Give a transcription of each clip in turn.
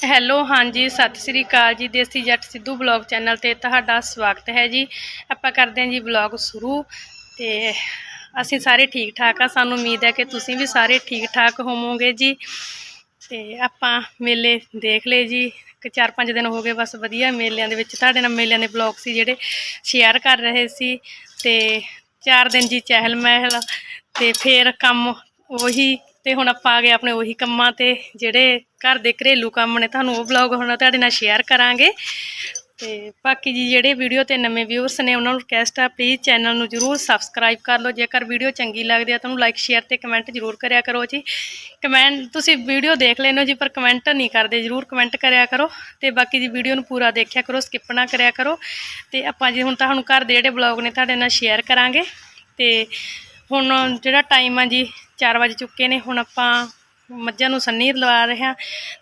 Hello, ਹਾਂਜੀ, ਸਤਿ ਸ੍ਰੀ ਅਕਾਲ ਜੀ, ਦੇਸੀ ਜੱਟ ਸਿੱਧੂ ਬਲੌਗ ਚੈਨਲ ਤੇ ਤੁਹਾਡਾ ਸਵਾਗਤ ਹੈ ਜੀ। ਆਪਾਂ ਕਰਦੇ ਹਾਂ ਜੀ ਬਲੌਗ ਸ਼ੁਰੂ ਤੇ ਅਸੀਂ ਸਾਰੇ ਠੀਕ ਠਾਕ ਆ। ਸਾਨੂੰ ਉਮੀਦ ਹੈ ਕਿ ਤੁਸੀਂ ਵੀ ਸਾਰੇ ਠੀਕ ਠਾਕ ਹੋਵੋਗੇ ਜੀ। ਤੇ ਆਪਾਂ ਮੇਲੇ ਦੇਖ ਲਏ ਜੀ। ਕਿ ਚਾਰ ਪੰਜ ਦਿਨ ਹੋ ਗਏ ਬਸ ਵਧੀਆ ਮੇਲਿਆਂ ਦੇ ਵਿੱਚ। ਤੁਹਾਡੇ ਨਾਲ ਮੇਲਿਆਂ ਦੇ ਬਲੌਗ ਸੀ ਜਿਹੜੇ ਸ਼ੇਅਰ ਕਰ ਰਹੇ ਸੀ। ਤੇ ਚਾਰ ਦਿਨ ਜੀ ਚਹਿਲ ਮਹਿਲ ਤੇ ਫੇਰ ਕੰਮ ਉਹੀ ਤੇ ਹੁਣ ਆਪਾਂ ਆ ਗਏ ਆਪਣੇ ਉਹੀ ਕੰਮਾਂ ਤੇ, ਜਿਹੜੇ ਘਰ ਦੇ ਘਰੇਲੂ ਕੰਮ ਨੇ, ਤੁਹਾਨੂੰ ਉਹ ਵਲੌਗ ਹੁਣ ਤੁਹਾਡੇ ਨਾਲ ਸ਼ੇਅਰ ਕਰਾਂਗੇ। ਤੇ ਬਾਕੀ ਜੀ ਜਿਹੜੇ ਵੀਡੀਓ ਤੇ ਨਵੇਂ ਵਿਊਅਰਸ ਨੇ, ਉਹਨਾਂ ਨੂੰ ਰਿਕਵੈਸਟ ਆ ਪਲੀਜ਼ ਚੈਨਲ ਨੂੰ ਜਰੂਰ ਸਬਸਕ੍ਰਾਈਬ ਕਰ ਲਓ। ਜੇਕਰ ਵੀਡੀਓ ਚੰਗੀ ਲੱਗਦੀ ਆ ਤੁਹਾਨੂੰ ਲਾਈਕ ਸ਼ੇਅਰ ਤੇ ਕਮੈਂਟ ਜਰੂਰ ਕਰਿਆ ਕਰੋ ਜੀ। ਕਮੈਂਟ ਤੁਸੀਂ ਵੀਡੀਓ ਦੇਖ ਲੈਣੋ ਜੀ, ਪਰ ਕਮੈਂਟ ਨਹੀਂ ਕਰਦੇ, ਜਰੂਰ ਕਮੈਂਟ ਕਰਿਆ ਕਰੋ। ਤੇ ਬਾਕੀ ਜੀ ਵੀਡੀਓ ਨੂੰ ਪੂਰਾ ਦੇਖਿਆ ਕਰੋ ਸਕਿਪ ਨਾ ਕਰਿਆ ਕਰੋ। ਤੇ ਆਪਾਂ ਜੀ ਹੁਣ ਤੁਹਾਨੂੰ ਘਰ ਦੇ ਜਿਹੜੇ ਬਲੌਗ ਨੇ, ਤੁਹਾਡੇ ਨਾਲ ਸ਼ੇਅਰ ਕਰਾਂਗੇ। ਤੇ ਹੁਣ ਜਿਹੜਾ ਟਾਈਮ ਆ ਜੀ 4 ਵਜੇ ਚੁੱਕੇ ਨੇ, ਹੁਣ ਆਪਾਂ ਮੱਝਾਂ ਨੂੰ ਸੰਨੀ ਲਵਾ ਰਹੇ ਹਾਂ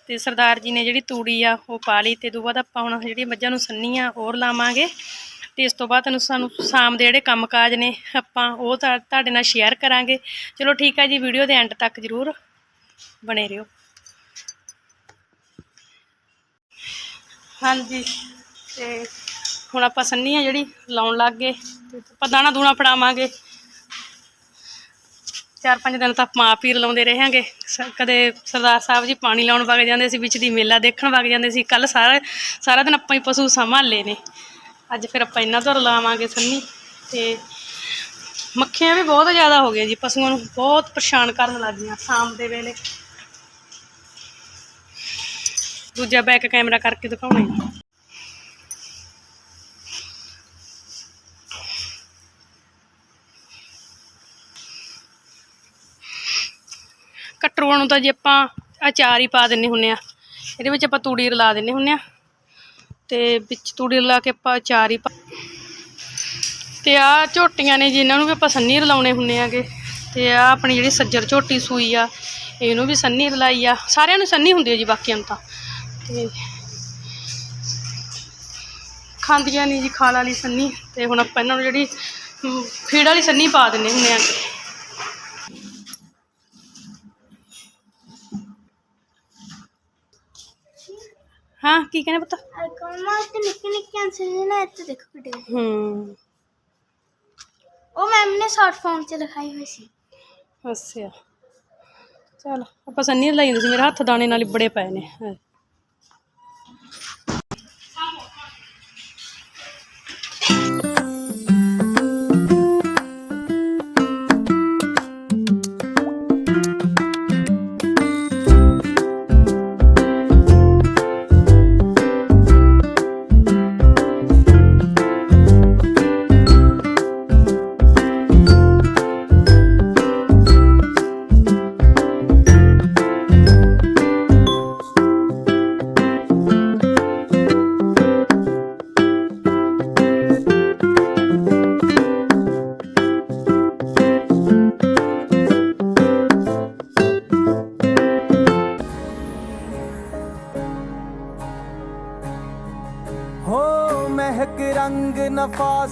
ਤੇ ਸਰਦਾਰ ਜੀ ਨੇ ਜਿਹੜੀ ਤੂੜੀ ਆ ਉਹ ਪਾ ਲਈ ਤੇ ਤੋਂ ਬਾਅਦ ਆਪਾਂ ਹੁਣ ਜਿਹੜੀ ਮੱਝਾਂ ਨੂੰ ਸੰਨੀ ਆ ਹੋਰ ਲਾਵਾਂਗੇ ਤੇ ਇਸ ਤੋਂ ਬਾਅਦ ਤੁਹਾਨੂੰ ਸਾਨੂੰ ਸ਼ਾਮ ਦੇ ਜਿਹੜੇ ਕੰਮਕਾਜ ਨੇ ਆਪਾਂ ਉਹ ਤੁਹਾ- ਤੁਹਾਡੇ ਨਾਲ ਸ਼ੇਅਰ ਕਰਾਂਗੇ। ਚਲੋ ਠੀਕ ਆ ਜੀ ਵੀਡੀਓ ਦੇ ਐਂਡ ਤੱਕ ਜਰੂਰ ਬਣੇ ਰਹੋ। ਹਾਂਜੀ, ਤੇ ਹੁਣ ਆਪਾਂ ਸੰਨੀ ਆ ਜਿਹੜੀ ਲਾਉਣ ਲੱਗ ਗਏ ਤੇ ਆਪਾਂ ਦਾਣਾ ਦੂਣਾ ਫੜਾਵਾਂਗੇ। ਚਾਰ ਪੰਜ ਦਿਨ ਤਾਂ ਮਾਂ ਪੀਰ ਲਾਉਂਦੇ ਰਹਾਂਗੇ। ਸ- ਕਦੇ ਸਰਦਾਰ ਸਾਹਿਬ ਜੀ ਪਾਣੀ ਲਾਉਣ ਵਗ ਜਾਂਦੇ ਸੀ, ਵਿੱਚ ਦੀ ਮੇਲਾ ਦੇਖਣ ਵਗ ਜਾਂਦੇ ਸੀ। ਕੱਲ ਸਾਰਾ ਸਾਰਾ ਦਿਨ ਆਪਾਂ ਹੀ ਪਸ਼ੂ ਸੰਭਾਲੇ ਨੇ। ਅੱਜ ਫਿਰ ਆਪਾਂ ਇਹਨਾਂ ਤੋਂ ਰਲਾਵਾਂਗੇ ਸੰਨੀ। ਤੇ ਮੱਖੀਆਂ ਵੀ ਬਹੁਤ ਜ਼ਿਆਦਾ ਹੋ ਗਈਆਂ ਜੀ, ਪਸ਼ੂਆਂ ਨੂੰ ਬਹੁਤ ਪਰੇਸ਼ਾਨ ਕਰਨ ਲੱਗ ਗਈਆਂ ਸ਼ਾਮ ਦੇ ਵੇਲੇ। ਦੂਜਾ ਬੈਕ ਕੈਮਰਾ ਕਰਕੇ ਦਿਖਾਉਣਾ ਜੀ। ਕਟਰੂਆਂ ਨੂੰ ਤਾਂ ਜੇ ਆਪਾਂ ਅਚਾਰ ਹੀ ਪਾ ਦਿੰਨੇ ਹੁੰਨੇ ਆ। ਇਹਦੇ ਵਿੱਚ ਆਪਾਂ ਤੂੜੀ ਰਲਾ ਦਿੰਨੇ ਹੁੰਨੇ ਆ। ਤੇ ਵਿੱਚ ਤੂੜੀ ਰਲਾ ਕੇ ਆਪਾਂ ਅਚਾਰ ਹੀ ਪਾ ਤੇ ਆ ਝੋਟੀਆਂ ਨੇ ਜੀ ਇਹਨਾਂ ਨੂੰ ਵੀ ਆਪਾਂ ਸੰਨੀ ਰਲਾਉਣੇ ਹੁੰਨੇ ਆਗੇ। ਤੇ ਆ ਆਪਣੀ ਜਿਹੜੀ ਸੱਜਰ ਝੋਟੀ ਸੂਈ ਆ ਇਹਨੂੰ ਵੀ ਸੰਨੀ ਰਲਾਈ ਆ। ਸਾਰਿਆਂ ਨੂੰ ਸੰਨੀ ਹੁੰਦੀ ਹੈ ਜੀ ਬਾਕੀਆਂ ਨੂੰ ਤਾਂ। ਤੇ ਖਾਂਦੀਆਂ ਨਹੀਂ ਜੀ ਖਾਲ ਵਾਲੀ ਸੰਨੀ। ਤੇ ਹੁਣ ਆਪਾਂ ਇਹਨਾਂ ਨੂੰ ਜਿਹੜੀ ਹਮ, ਫੀਡ ਵਾਲੀ ਸੰਨੀ ਪਾ ਦਿੰਨੇ ਹੁੰਨੇ ਆ। ਹਾਂ ਕੀ ਕਹਿੰਦੇ ਪੁੱਤ? ਕਮਾ ਤੇ ਨਿੱਕੇ ਨਿੱਕੇ ਆਂਸਰ ਨੇ ਨਾ ਇੱਥੇ ਦੇਖੋ ਕਿੱਡੇ ਹੂੰ। ਉਹ ਮੈਮ ਨੇ ਸ਼ਾਰਟ ਫਾਰਮ ਚ ਲਿਖਾਈ ਹੋਈ ਸੀ। ਅੱਛਾ। ਚਲ ਆਪਾਂ ਸੰਨੀ ਲਾਈ ਹੁੰਦੀ ਸੀ ਮੇਰੇ ਹੱਥ ਦਾਣੇ ਨਾਲ ਬੜੇ ਪਏ ਨੇ।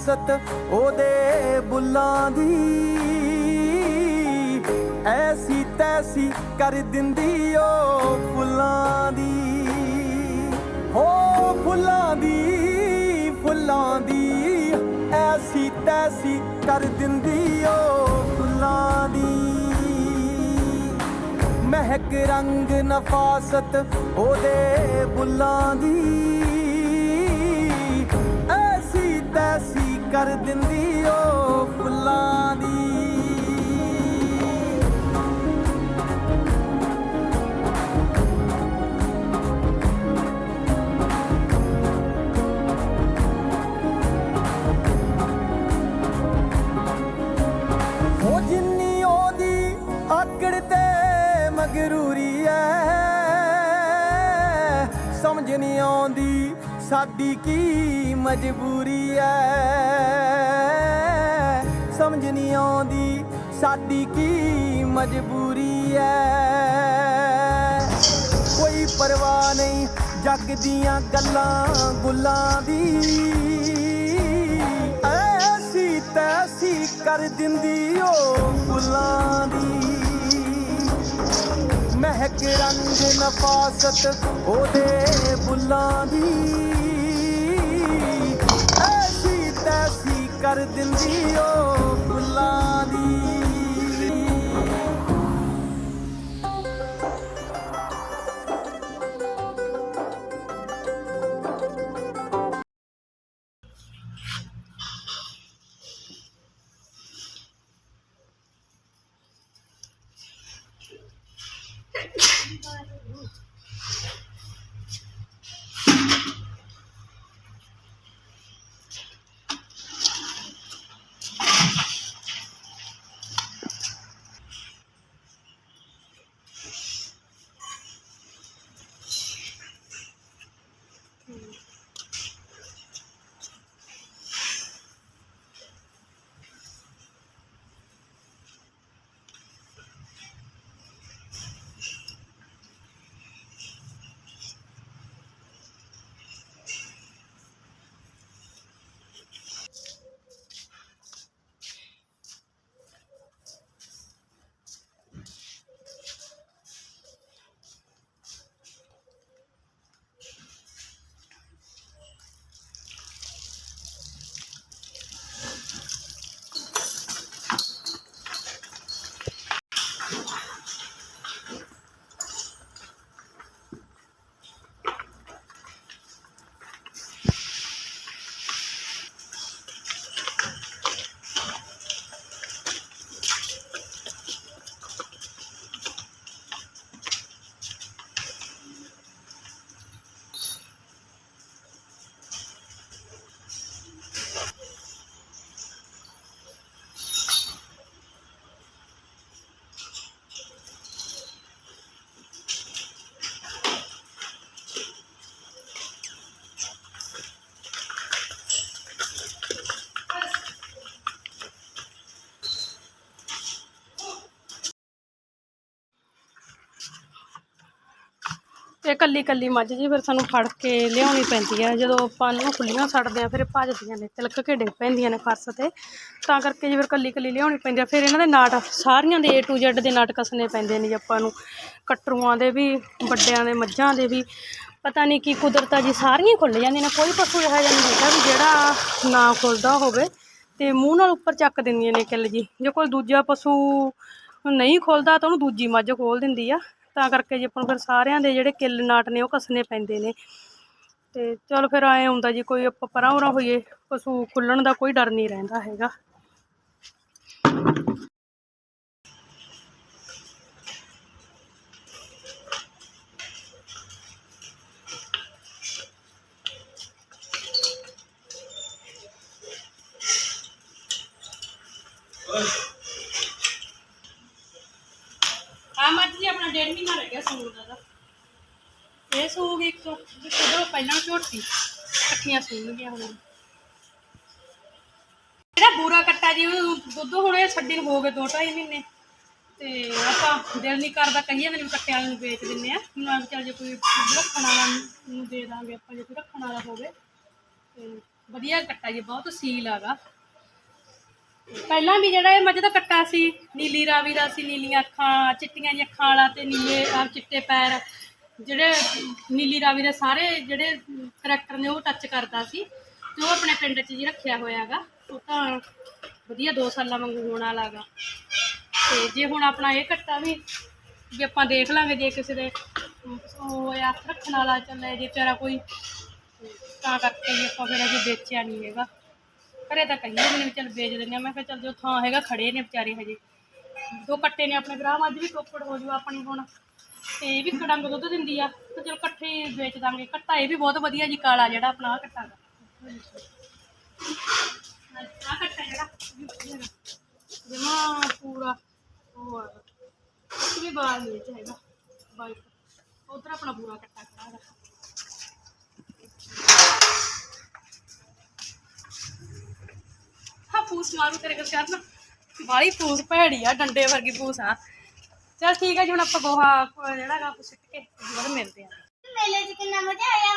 ਨਫਾਸਤ ਉਹਦੇ ਬੁੱਲਾਂ ਦੀ। ਐਸੀ ਤੈਸੀ ਕਰ ਦਿੰਦੀ ਓ ਫੁੱਲਾਂ ਦੀ। ਹੋ ਫੁੱਲਾਂ ਦੀ ਫੁੱਲਾਂ ਦੀ। ਐਸੀ ਤੈਸੀ ਕਰ ਦਿੰਦੀ ਓ ਫੁੱਲਾਂ ਦੀ। ਮਹਿਕ ਰੰਗ ਨਫਾਸਤ ਉਹਦੇ ਬੁੱਲਾਂ ਦੀ। ਕਰ ਦਿੰਦੀ ਓ ਫੁੱਲਾਂ ਦੀ। ਉਹ ਜਿੰਨੀ ਉਹਦੀ ਆਕੜ ਤੇ ਮਗਰੂਰੀ ਐ, ਸਮਝ ਨਹੀਂ ਆਉਂਦੀ ਸਾਡੀ ਕੀ ਮਜਬੂਰੀ ਐ। ਸਮਝ ਨਹੀਂ ਆਉਂਦੀ ਸਾਡੀ ਕੀ ਮਜਬੂਰੀ ਐ? ਕੋਈ ਪਰਵਾਹ ਨਹੀਂ, ਜੱਗ ਦੀਆਂ ਗੱਲਾਂ ਗੁੱਲਾਂ ਦੀ। ਐਸੀ ਤੈਸੀ ਕਰ ਦਿੰਦੀ ਓ ਫੁੱਲਾਂ ਦੀ। ਮਹਿਕ ਰੰਗ ਨਫਾਸਤ ਉਹਦੇ ਬੁੱਲਾਂ ਦੀ। ਐਸੀ ਤੈਸੀ ਕਰ ਦਿੰਦੀ ਓ ਫੁੱਲਾਂ ਦੀ ਇਹ ਕੱਲੀ ਕੱਲੀ ਮੱਝ ਜੀ, ਫਿਰ ਸਾਨੂੰ ਫੜ ਕੇ ਲਿਆਉਣੀ ਪੈਂਦੀ ਹੈ ਜਦੋਂ ਆਪਾਂ ਨੂੰ ਖੁੱਲੀਆਂ ਛੱਡਦੇ ਆ, ਫਿਰ ਇਹ ਭੱਜਦੀਆਂ ਨੇ, ਤਿਲਕ ਕੇ ਡਿੱਗ ਪੈਂਦੀਆਂ ਨੇ ਫਰਸ਼ ਤੇ। ਤਾਂ ਕਰਕੇ ਜੀ ਫਿਰ ਕੱਲੀ ਕੱਲੀ ਲਿਆਉਣੀ ਪੈਂਦੀ ਆ। ਫਿਰ ਇਹਨਾਂ ਦੇ ਨਾਟ ਸਾਰੀਆਂ ਦੇ A to Z ਦੇ ਨਾਟ ਕੱਸਣੇ ਪੈਂਦੇ ਨੇ ਜੀ ਆਪਾਂ ਨੂੰ। ਕਟਰੂਆਂ ਦੇ ਵੀ, ਵੱਡਿਆਂ ਦੇ, ਮੱਝਾਂ ਦੇ ਵੀ। ਪਤਾ ਨਹੀਂ ਕੀ ਕੁਦਰਤ ਆ ਜੀ, ਸਾਰੀਆਂ ਹੀ ਖੁੱਲ ਜਾਂਦੀਆਂ ਨੇ। ਕੋਈ ਪਸ਼ੂ ਇਹੋ ਜਿਹਾ ਨਹੀਂ ਹੈਗਾ ਵੀ ਜਿਹੜਾ ਨਾ ਖੁੱਲਦਾ ਹੋਵੇ। ਤੇ ਮੂੰਹ ਨਾਲ ਉੱਪਰ ਚੱਕ ਦਿੰਦੀਆਂ ਨੇ ਕਿੱਲ ਜੀ। ਜੇ ਕੋਈ ਦੂਜਾ ਪਸ਼ੂ ਨਹੀਂ ਖੁੱਲਦਾ ਤਾਂ ਉਹਨੂੰ ਦੂਜੀ ਮੱਝ ਖੋਲ ਦਿੰਦੀ ਆ। ਤਾਂ ਕਰਕੇ ਜੇ ਆਪਾਂ ਨੂੰ ਫਿਰ ਸਾਰਿਆਂ ਦੇ ਜਿਹੜੇ ਕਿੱਲ ਨਾਟ ਨੇ ਉਹ ਕੱਸਣੇ ਪੈਂਦੇ ਨੇ। ਤੇ ਚਲ ਫਿਰ ਆਏ ਹੁੰਦਾ ਜੀ ਕੋਈ ਆਪਾਂ ਪਰਾਂ ਉਰਾਂ ਹੋਈਏ, ਪਸ਼ੂ ਖੁੱਲਣ ਦਾ ਕੋਈ ਡਰ ਨਹੀਂ ਰਹਿੰਦਾ ਹੈਗਾ। ਪਹਿਲਾਂ ਝੋਟੀ, ਇਕੱਠੀਆਂ ਸੂਣਗੀਆਂ ਹੁਣ ਜਿਹੜਾ ਬੂਰਾ ਕੱਟਾ ਜੀ ਉਹ ਦੁੱਧ ਹੁਣ ਛੱਡੀ ਨੂੰ ਹੋ ਗਏ ਦੋ ਢਾਈ ਮਹੀਨੇ। ਤੇ ਆਪਾਂ ਦਿਲ ਨਹੀਂ ਕਰਦਾ ਕਹੀਏ, ਮੈਨੂੰ ਕੱਟੇ ਵਾਲੇ ਨੂੰ ਵੇਚ ਦਿੰਨੇ ਆ। ਨਾ ਚੱਲ ਜੇ ਕੋਈ ਰੱਖਣ ਵਾਲਾ ਨੂੰ ਦੇ ਦਾਂਗੇ, ਆਪਾਂ ਜੇ ਕੋਈ ਰੱਖਣ ਵਾਲਾ ਹੋਵੇ। ਤੇ ਵਧੀਆ ਕੱਟਾ ਜੀ, ਬਹੁਤ ਸੀਲ ਆਗਾ ਪਹਿਲਾਂ ਵੀ ਜਿਹੜਾ ਇਹ ਮੱਝ ਦਾ ਕੱਟਾ ਸੀ, ਨੀਲੀ ਰਾਵੀ ਦਾ ਸੀ, ਨੀਲੀਆਂ ਅੱਖਾਂ, ਚਿੱਟੀਆਂ ਜਿਹੀਆਂ ਅੱਖਾਂ ਵਾਲਾ ਤੇ ਨੀਲੇ ਚਿੱਟੇ ਪੈਰ। ਜਿਹੜੇ ਨੀਲੀ ਰਾਵੀ ਦੇ ਸਾਰੇ ਜਿਹੜੇ ਕਰੈਕਟਰ ਨੇ ਉਹ ਟੱਚ ਕਰਦਾ ਸੀ ਤੇ ਉਹ ਆਪਣੇ ਪਿੰਡ 'ਚ ਜੀ ਰੱਖਿਆ ਹੋਇਆ ਹੈਗਾ। ਉਹ ਤਾਂ ਵਧੀਆ 2 ਸਾਲਾਂ ਵਾਂਗੂ ਹੋਣ ਵਾਲਾ ਗਾ ਤੇ ਜੇ ਹੁਣ ਆਪਣਾ ਇਹ ਕੱਟਾ ਵੀ ਜੇ ਆਪਾਂ ਦੇਖ ਲਾਂਗੇ, ਜੇ ਕਿਸੇ ਦੇ ਉਹ ਆ ਰੱਖਣ ਵਾਲਾ ਚੱਲੇ, ਜੇ ਵਿਚਾਰਾ ਕੋਈ ਤਾਂ ਕਰਕੇ ਜੀ ਆਪਾਂ ਫਿਰ ਅਜੇ ਵੇਚਿਆ ਨਹੀਂ ਹੈਗਾ। ਘਰੇ ਤਾਂ ਕਹੀਏ ਵੀ ਨਹੀਂ, ਚੱਲ ਵੇਚ ਦਿੰਦੇ ਆ ਮੈਂ ਕਿਹਾ ਚੱਲ ਜੋ ਥਾਂ ਹੈਗਾ, ਖੜੇ ਨੇ ਵਿਚਾਰੇ ਹਜੇ। ਦੋ ਕੱਟੇ ਨੇ ਆਪਣੇ ਗ੍ਰਾਮ ਅੱਜ ਵੀ ਟੋਕੜ ਹੋ ਜੂ ਆਪਣੀ ਹੁਣ। ਤੇ ਇਹ ਵੀ ਕੜੰਗ ਦੁੱਧ ਦਿੰਦੀ ਆ, ਤੇ ਚਲ ਇਕੱਠੇ ਵੇਚ ਦਾਂਗੇ। ਕੱਟਾ ਇਹ ਵੀ ਬਹੁਤ ਵਧੀਆ ਜੀ ਕਾਲਾ ਜਿਹੜਾ ਆਪਣਾ ਆਹ ਕੱਟਾ ਆ ਕੱਟਾ ਜਿਹੜਾ। ਜਮਾ ਪੂਰਾ ਉਹ ਆ। ਇਹ ਵੀ ਬਾਲ ਨਹੀਂ ਚ ਹੈਗਾ। ਵਾਈਟ ਉਧਰ ਆਪਣਾ ਪੂਰਾ ਕੱਟਾ ਖੜਾ ਗਾ ਹਾਂ ਪੂਸ ਮਾਰੂ ਤੇਰੇ ਕੋਲ ਸ਼ਰਨ ਬਾਲੀ ਪੂਸ ਭੈੜੀ ਆ, ਡੰਡੇ ਵਰਗੀ ਪੂਸ ਆ। ਚਲ ਠੀਕ ਹੈ ਜੀ ਹੁਣ ਆਪਾਂ ਗੋਹਾ ਅਹ ਜਿਹੜਾ ਗਾ ਸਿੱਟ ਕੇ ਫਿਰ ਮਿਲਦੇ ਆ। ਮੇਲੇ 'ਚ ਕਿੰਨਾ ਮਜ਼ਾ ਆਇਆ?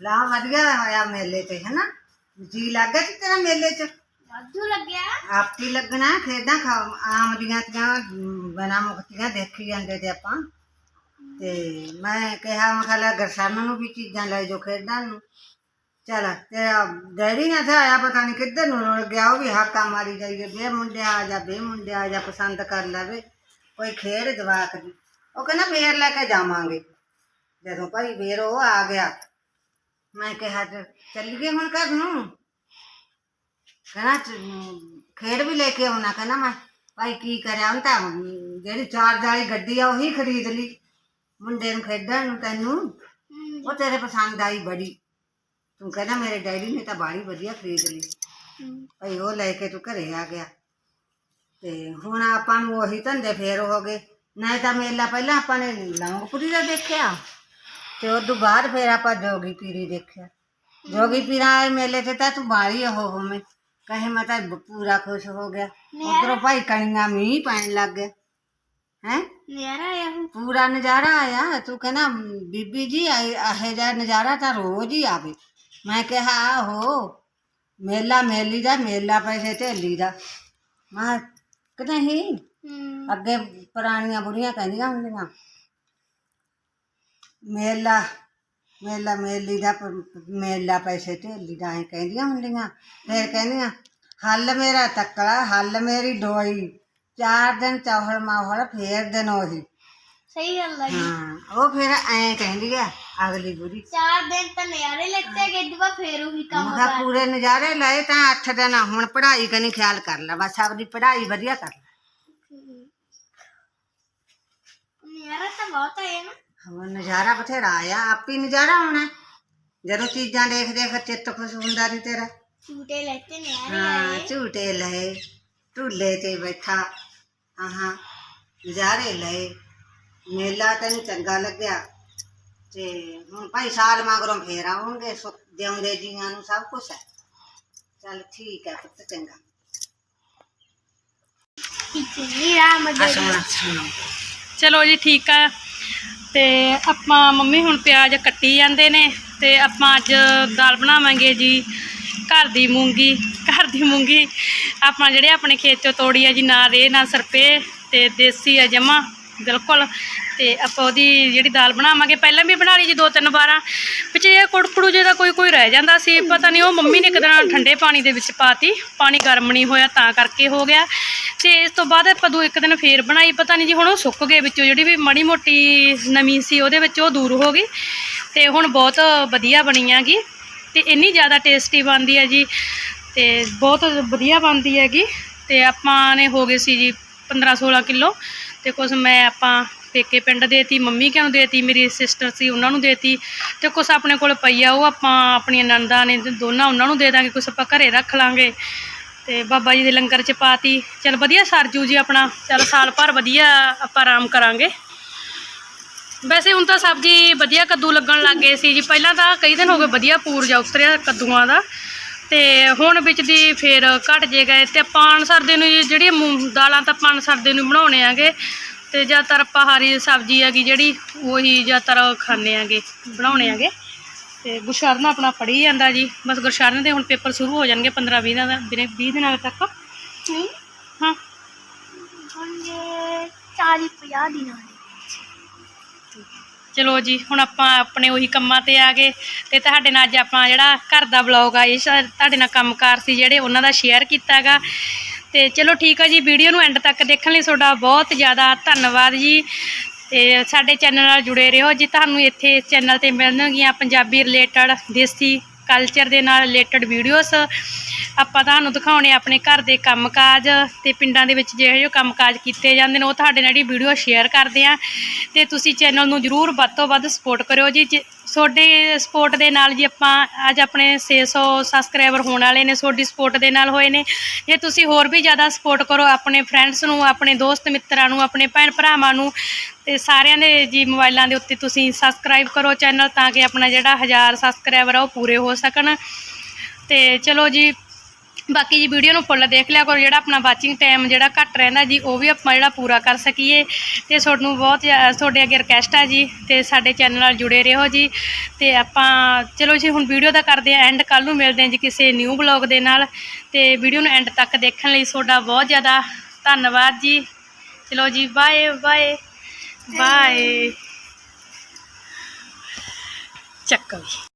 ਲਾ ਵਧੀਆ ਹੋਇਆ ਮੇਲੇ ਤੇ ਹਨਾ? ਜੀ ਲੱਗਾ ਸੀ ਤੇਰਾ ਮੇਲੇ ਚ? ਵਾਧੂ ਲੱਗਿਆ। ਆਪੀ ਲੱਗਣਾ ਖੇਡਾਂ ਖਾ- ਆਮ ਦੀਆਂ ਤੀਆਂ ਬਣਾ ਮੁਕਤੀਆਂ ਦੇਖੀ ਜਾਂਦੇ ਤੇ ਆਪਾਂ। ਤੇ ਮੈਂ ਕਿਹਾ ਮੈਂ ਖਾਲਾ ਗਰਸ਼ਨ ਨੂੰ ਵੀ ਚੀਜ਼ਾਂ ਲੈ ਜੋ ਖੇਡਣ ਨੂੰ। ਚਲ ਤੇਰਾ ਡੈਡੀ ਨੇ ਤਾਂ ਆਇਆ ਪਤਾ ਨਹੀਂ ਕਿੱਧਰ ਨੂੰ ਰੁੜ ਗਿਆ ਉਹ ਵੀ ਹਾਕਾ ਮਾਰੀ ਜਾਈਏ ਬੇ ਮੁੰਡਿਆ ਆ ਜਾ ਬੇ ਮੁੰਡਿਆ ਆ ਜਾ ਪਸੰਦ ਕਰ ਲਵੇ। ਕੋਈ ਖੇਡ ਜਵਾਕ ਦੀ। ਉਹ ਕਹਿੰਦਾ ਫੇਰ ਲੈ ਕੇ ਜਾਵਾਂਗੇ। ਜਦੋਂ ਭਾਈ ਫੇਰ ਉਹ ਆ ਗਿਆ। ਮੈਂ ਕਿਹਾ ਚ- ਚੱਲੀਏ ਹੁਣ ਘਰ ਨੂੰ। ਕਹਿੰਦਾ ਚ- ਖੇਡ ਵੀ ਲੈ ਕੇ ਆਉਣਾ। ਕਹਿੰਦਾ ਮੈਂ ਭਾਈ ਕੀ ਕਰਿਆ? ਹੁਣ ਤਾਂ ਅਮ, ਜਿਹੜੀ ਚਾਰ ਵਾਲੀ ਗੱਡੀ ਆ ਉਹੀ ਖਰੀਦ ਲਈ। ਮੁੰਡੇ ਨੂੰ ਖੇਡਣ ਨੂੰ ਤੈਨੂੰ। ਉਹ ਤੇਰੇ ਪਸੰਦ ਆਈ ਬੜੀ। ਤੂੰ ਕਹਿੰਦਾ ਮੇਰੇ ਡੈਡੀ ਨੇ ਤਾਂ ਬਾੜੀ ਵਧੀਆ ਖਰੀਦ ਲਈ। ਭਾਈ ਉਹ ਲੈ ਕੇ ਤੂੰ ਘਰੇ ਆ ਗਿਆ। ਤੇ ਹੁਣ ਆਪਾਂ ਨੂੰ ਉਹੀ ਧੰਦੇ ਫੇਰ ਹੋ ਗਏ। ਨਹੀਂ ਤਾਂ ਮੇਲਾ ਪਹਿਲਾਂ ਆਪਾਂ ਨੇ ਲੌਂਗਪੁਰੀ ਦਾ ਦੇਖਿਆ ਤੇ ਉਸ ਤੋਂ ਬਾਅਦ ਫੇਰ ਆਪਾਂ ਜੋਗੀ ਪੀਰੀ ਦੇਖਿਆ। ਜੋਗੀ ਪੀਰਾਂ ਵਾਲੇ ਮੇਲੇ ਤੇ ਤਾਂ ਤੂੰ ਬਾੜੀ ਉਹ ਹੋਵੇਂ। ਕਹੇ ਮੈਂ ਤਾਂ ਬ- ਪੂਰਾ ਖੁਸ਼ ਹੋ ਗਿਆ। ਉਧਰੋਂ ਭਾਈ ਕਣੀਆਂ ਮੀਂਹ ਪੈਣ ਲੱਗ ਗਿਆ ਹੈ? ਨਜ਼ਾਰਾ ਆਇਆ ਹੁਣ? ਪੂਰਾ ਨਜ਼ਾਰਾ ਆਇਆ। ਤੂੰ ਕਹਿੰਦਾ ਬੀਬੀ ਜੀ ਇਹ ਜਿਹਾ ਨਜ਼ਾਰਾ ਤਾਂ ਰੋਜ਼ ਹੀ ਆਵੇ। ਮੈਂ ਕਿਹਾ ਆਹੋ। ਮੇਲਾ ਮੇਲੀ ਦਾ ਮੇਲਾ ਪੈਸੇ ਢੇਲੀ ਦਾ। ਮੈਂ ਕਿ ਨਹੀਂ ਹੂੰ। ਅੱਗੇ ਪੁਰਾਣੀਆਂ ਬੁੜੀਆਂ ਕਹਿੰਦੀਆਂ ਹੁੰਦੀਆਂ। ਮੇਲਾ ਮੇਲਾ ਮੇਲੀ ਦਾ ਪ- ਮੇਲਾ ਪੈਸੇ ਢੇਲੀ ਦਾ ਐ ਕਹਿੰਦੀਆਂ ਹੁੰਦੀਆਂ। ਫਿਰ ਕਹਿੰਦੀਆਂ ਹੱਲ ਮੇਰਾ ਤੱਕੜਾ ਹੱਲ ਮੇਰੀ ਡੋਈ। ਚਾਰ ਦਿਨ ਚੌਹਲ ਮਾਹੌਲ ਫੇਰ ਦਿਨ ਉਹੀ। ਸਹੀ ਗੱਲ ਹੈ ਜੀ। ਹਾਂ ਉਹ ਫਿਰ ਐ ਕਹਿੰਦੀ ਆ ਅਗਲੀ ਬੁੜੀ ਚਾਰ ਦਿਨ ਤਾਂ ਨਜ਼ਾਰੇ ਲੈਤੇ ਗਏ ਦੁਬਾ ਫੇਰ ਉਹੀ ਕੰਮ ਮੈਂ ਕਿਹਾ ਕਰ। ਪੂਰੇ ਨਜ਼ਾਰੇ ਲਏ ਤਾਂ ਅੱਠ ਦਿਨ ਹੁਣ ਪੜ੍ਹਾਈ ਕਨੀ ਖਿਆਲ ਕਰ ਲੈ ਬਸ ਆਪਦੀ ਪੜ੍ਹਾਈ ਵਧੀਆ ਕਰ ਲੈ। ਨਜ਼ਾਰਾ ਤਾਂ ਬਹੁਤ ਆਇਆ ਨਾ। ਹੁਣ ਨਜ਼ਾਰਾ ਬਥੇਰਾ ਆਇਆ ਆਪੀ ਨਜ਼ਾਰਾ ਹੋਣਾ ਜਦੋਂ ਚੀਜ਼ਾਂ ਦੇਖ ਦੇਖ ਚਿੱਤ ਖੁਸ਼ ਹੁੰਦਾ ਨਹੀਂ ਤੇਰਾ। ਝੂਟੇ ਲੈਤੇ ਨਜ਼ਾਰੇ ਹਾਂ ਆਏ। ਝੂਟੇ ਲਏ ਝੂਲੇ ਤੇ ਬੈਠਾ। ਆਹਾਂ ਨਜ਼ਾਰੇ ਲਏ। ਮੇਲਾ ਤੈਨੂੰ ਚੰਗਾ ਲੱਗਿਆ। ਤੇ ਹੁਣ ਭਾਈ ਸਾਲ ਮਗਰੋਂ ਫੇਰ ਆਉਂਗੇ ਸੁੱਖ ਜਿਉਂਦੇ ਜੀਆਂ ਨੂੰ ਸਭ ਕੁਝ ਹੈ। ਚੱਲ ਠੀਕ ਹੈ ਪੁੱਤ ਚੰਗਾ। ਜੀ ਰਾਮ ਜੀ ਚਲੋ ਜੀ ਠੀਕ ਆ। ਤੇ ਆਪਾਂ ਮੰਮੀ ਹੁਣ ਪਿਆਜ਼ ਕੱਟੀ ਜਾਂਦੇ ਨੇ ਤੇ ਆਪਾਂ ਅੱਜ ਦਾਲ ਬਣਾਵਾਂਗੇ ਜੀ ਘਰ ਦੀ ਮੂੰਗੀ। ਘਰ ਦੀ ਮੂੰਗੀ ਆਪਾਂ ਜਿਹੜੇ ਆਪਣੇ ਖੇਤ ਚੋਂ ਤੋੜੀ ਆ ਜੀ ਨਾ ਰੇ ਨਾ ਸਰਪੇ ਤੇ ਦੇਸੀ ਆ ਜਮਾ ਬਿਲਕੁਲ। ਤੇ ਆਪਾਂ ਉਹਦੀ ਜਿਹੜੀ ਦਾਲ ਬਣਾਵਾਂਗੇ, ਪਹਿਲਾਂ ਵੀ ਬਣਾ ਲਈ ਜੀ ਦੋ ਤਿੰਨ ਵਾਰਾਂ। ਵਿੱਚ ਇਹ ਕੁੜਕੜੂ ਜਿਹੇ ਦਾ ਕੋਈ ਕੋਈ ਰਹਿ ਜਾਂਦਾ ਸੀ, ਪਤਾ ਨਹੀਂ ਉਹ ਮੰਮੀ ਨੇ ਇੱਕ ਦਿਨ ਠੰਡੇ ਪਾਣੀ ਦੇ ਵਿੱਚ ਪਾਤੀ। ਪਾਣੀ ਗਰਮ ਨਹੀਂ ਹੋਇਆ, ਤਾਂ ਕਰਕੇ ਹੋ ਗਿਆ। ਤੇ ਇਸ ਤੋਂ ਬਾਅਦ ਆਪਾਂ ਦੋ ਇੱਕ ਦਿਨ ਫੇਰ ਬਣਾਈ। ਪਤਾ ਨਹੀਂ ਜੀ, ਹੁਣ ਉਹ ਸੁੱਕ ਗਏ ਵਿੱਚੋਂ। ਜਿਹੜੀ ਵੀ ਮਾੜੀ ਮੋਟੀ ਨਮੀ ਸੀ, ਉਹਦੇ ਵਿੱਚ ਉਹ ਦੂਰ ਹੋ ਗਈ। ਤੇ ਹੁਣ ਬਹੁਤ ਵਧੀਆ ਬਣੀ ਹੈਗੀ ਤੇ ਇੰਨੀ ਜ਼ਿਆਦਾ ਟੇਸਟੀ ਬਣਦੀ ਹੈ ਜੀ। ਤੇ ਬਹੁਤ ਵਧੀਆ ਬਣਦੀ ਹੈਗੀ। ਤੇ ਆਪਾਂ ਨੇ ਹੋ ਗਏ ਸੀ ਜੀ 15 16 ਕਿਲੋ। ਤੇ ਕੁਝ ਮੈਂ ਆਪਾਂ ਪੇਕੇ ਪਿੰਡ ਦੇਤੀ, ਮੰਮੀ ਕਿਆਂ ਦੇਤੀ, ਮੇਰੀ ਸਿਸਟਰ ਸੀ, ਉਹਨਾਂ ਨੂੰ ਦੇਤੀ ਤੇ ਕੁਝ ਆਪਣੇ ਕੋਲ ਪਈ ਆ ਉਹ ਆਪਾਂ ਆਪਣੀਆਂ ਨੰਦਾਂ ਨੇ ਦੋਨਾਂ ਉਹਨਾਂ ਨੂੰ ਦੇ ਦਾਂਗੇ ਕੁਝ ਆਪਾਂ ਘਰੇ ਰੱਖ ਲਾਂਗੇ। ਤੇ ਬਾਬਾ ਜੀ ਦੇ ਲੰਗਰ ਚ ਪਾਤੀ, ਚਲ ਵਧੀਆ ਸਰਜੂ ਜੀ ਆਪਣਾ, ਚਲ ਸਾਲ ਭਰ ਵਧੀਆ ਆਪਾਂ ਆਰਾਮ ਕਰਾਂਗੇ। ਵੈਸੇ ਹੁਣ ਤਾਂ ਸਬਜ਼ੀ ਵਧੀਆ ਕੱਦੂ ਲੱਗਣ ਲੱਗ ਗਏ ਸੀ ਜੀ, ਪਹਿਲਾਂ ਤਾਂ ਕਈ ਦਿਨ ਹੋ ਗਏ ਵਧੀਆ ਪੂਰਜਾ ਉਤਰਿਆ ਕੱਦੂਆਂ ਦਾ। ਤੇ ਹੁਣ ਵਿੱਚ ਦੀ ਫੇਰ ਘਟ ਜੇ ਗਏ ਤੇ ਪਾਣ ਸਰਦੇ ਨੂੰ ਜੀ ਜਿਹੜੀਆਂ ਮੂੰਗ ਦਾਲਾਂ ਤਾਂ ਪਾਣ ਸਰਦੇ ਨੂੰ ਬਣਾਉਣੇ ਆਗੇ ਤੇ ਜ਼ਿਆਦਾਤਰ ਆਪਾਂ ਹਰੀ ਸਬਜ਼ੀ ਹੈਗੀ ਜਿਹੜੀ ਉਹੀ ਜ਼ਿਆਦਾਤਰ ਖਾਣੇ ਆਗੇ ਬਣਾਉਣੇ ਆਗੇ। ਤੇ ਗੁਰਸ਼ਰਨ ਆਪਣਾ ਪੜ੍ਹੀ ਜਾਂਦਾ ਜੀ ਬਸ ਗੁਰਸ਼ਰਨ ਦੇ ਹੁਣ ਪੇਪਰ ਸ਼ੁਰੂ ਹੋ ਜਾਣਗੇ 15 20 ਦਿਨਾਂ ਦਾ 20 ਦਿਨਾਂ ਤੱਕ। ਨਹੀਂ। ਹਾਂ। ਹੁਣ ਜੇ 40 50 ਦਿਨਾਂ ਚਲੋ ਜੀ, ਹੁਣ ਆਪਾਂ ਆਪਣੇ ਉਹੀ ਕੰਮਾਂ ਤੇ ਆ ਗਏ ਤੇ ਤੁਹਾਡੇ ਨਾਲ ਅੱਜ ਆਪਾਂ ਜਿਹੜਾ ਘਰ ਦਾ ਵਲੌਗ ਆ, ਇਹ ਸ਼ਾਇਦ ਤੁਹਾਡੇ ਨਾਲ ਕੰਮਕਾਰ ਸੀ ਜਿਹੜੇ ਉਹਨਾਂ ਦਾ ਸ਼ੇਅਰ ਕੀਤਾਗਾ। ਤੇ ਚਲੋ ਠੀਕ ਆ ਜੀ ਵੀਡੀਓ ਨੂੰ ਐਂਡ ਤੱਕ ਦੇਖਣ ਲਈ ਤੁਹਾਡਾ ਬਹੁਤ ਜ਼ਿਆਦਾ ਧੰਨਵਾਦ ਜੀ। ਤੇ ਸਾਡੇ ਚੈਨਲ ਨਾਲ ਜੁੜੇ ਰਹੋ ਜੀ, ਤੁਹਾਨੂੰ ਇੱਥੇ ਇਸ ਚੈਨਲ ਤੇ ਮਿਲਣਗੀਆਂ ਪੰਜਾਬੀ ਰਿਲੇਟਡ ਦੇਸੀ ਕਲਚਰ ਦੇ ਨਾਲ ਰਿਲੇਟਡ ਵੀਡੀਓਜ਼ ਆਪਾਂ ਤੁਹਾਨੂੰ ਦਿਖਾਉਣੇ ਆਪਣੇ ਘਰ ਦੇ ਕੰਮਕਾਜ ਤੇ ਪਿੰਡਾਂ ਦੇ ਵਿੱਚ ਜਿਹੋ ਜਿਹੇ ਕੰਮਕਾਜ ਕੀਤੇ ਜਾਂਦੇ ਨੇ, ਉਹ ਤੁਹਾਡੇ ਨਾਲ ਹੀ ਵੀਡੀਓ ਸ਼ੇਅਰ ਕਰਦੇ ਆ। ਤੇ ਤੁਸੀਂ ਚੈਨਲ ਨੂੰ ਜਰੂਰ ਵੱਧ ਤੋਂ ਵੱਧ ਸਪੋਰਟ ਕਰਿਓ ਜੀ। ਜੇ- ਤੁਹਾਡੇ ਸਪੋਰਟ ਦੇ ਨਾਲ ਜੀ ਆਪਾਂ ਅੱਜ ਆਪਣੇ 600 ਸਬਸਕ੍ਰਾਈਬਰ ਹੋਣ ਵਾਲੇ ਨੇ, ਤੁਹਾਡੀ ਸਪੋਰਟ ਦੇ ਨਾਲ ਹੋਏ ਨੇ। ਜੇ ਤੁਸੀਂ ਹੋਰ ਵੀ ਜ਼ਿਆਦਾ ਸਪੋਰਟ ਕਰੋ ਆਪਣੇ ਫਰੈਂਡਸ ਨੂੰ, ਆਪਣੇ ਦੋਸਤ ਮਿੱਤਰਾਂ ਨੂੰ, ਆਪਣੇ ਭੈਣ ਭਰਾਵਾਂ ਨੂੰ, ਤੇ ਸਾਰਿਆਂ ਦੇ ਜੀ ਮੋਬਾਈਲਾਂ ਦੇ ਉੱਤੇ ਤੁਸੀਂ ਸਬਸਕ੍ਰਾਈਬ ਕਰੋ ਚੈਨਲ ਤਾਂ ਕਿ ਆਪਣਾ ਜਿਹੜਾ 1000 ਸਬਸਕ੍ਰਾਈਬਰ ਆ ਉਹ ਪੂਰੇ ਹੋ ਸਕਣ। ਤੇ ਚਲੋ ਜੀ ਬਾਕੀ ਜੀ ਵੀਡੀਓ ਨੂੰ ਫੁੱਲ ਦੇਖ ਲਿਆ ਕਰੋ, ਜਿਹੜਾ ਆਪਣਾ ਵਾਚਿੰਗ ਟਾਈਮ ਜਿਹੜਾ ਘੱਟ ਰਹਿੰਦਾ ਜੀ, ਉਹ ਵੀ ਆਪਾਂ ਜਿਹੜਾ ਪੂਰਾ ਕਰ ਸਕੀਏ। ਤੇ ਤੁਹਾਨੂੰ ਬਹੁਤ ਜ਼ਿਆ- ਤੁਹਾਡੇ ਅੱਗੇ ਰਿਕਵੈਸਟ ਆ ਜੀ, ਤੇ ਸਾਡੇ ਚੈਨਲ ਨਾਲ ਜੁੜੇ ਰਹੋ ਜੀ। ਤੇ ਆਪਾਂ, ਚਲੋ ਜੀ, ਹੁਣ ਵੀਡੀਓ ਦਾ ਕਰਦੇ ਆ ਐਂਡ ਕੱਲ ਨੂੰ ਮਿਲਦੇ ਹਾਂ ਜੀ ਕਿਸੇ ਨਿਊ ਬਲੌਗ ਦੇ ਨਾਲ। ਤੇ ਵੀਡੀਓ ਨੂੰ ਐਂਡ ਤੱਕ ਦੇਖਣ ਲਈ ਤੁਹਾਡਾ ਬਹੁਤ ਜ਼ਿਆਦਾ ਧੰਨਵਾਦ ਜੀ। ਚਲੋ ਜੀ ਬਾਏ ਬਾਏ ਬਾਏ ਅਕਾਲ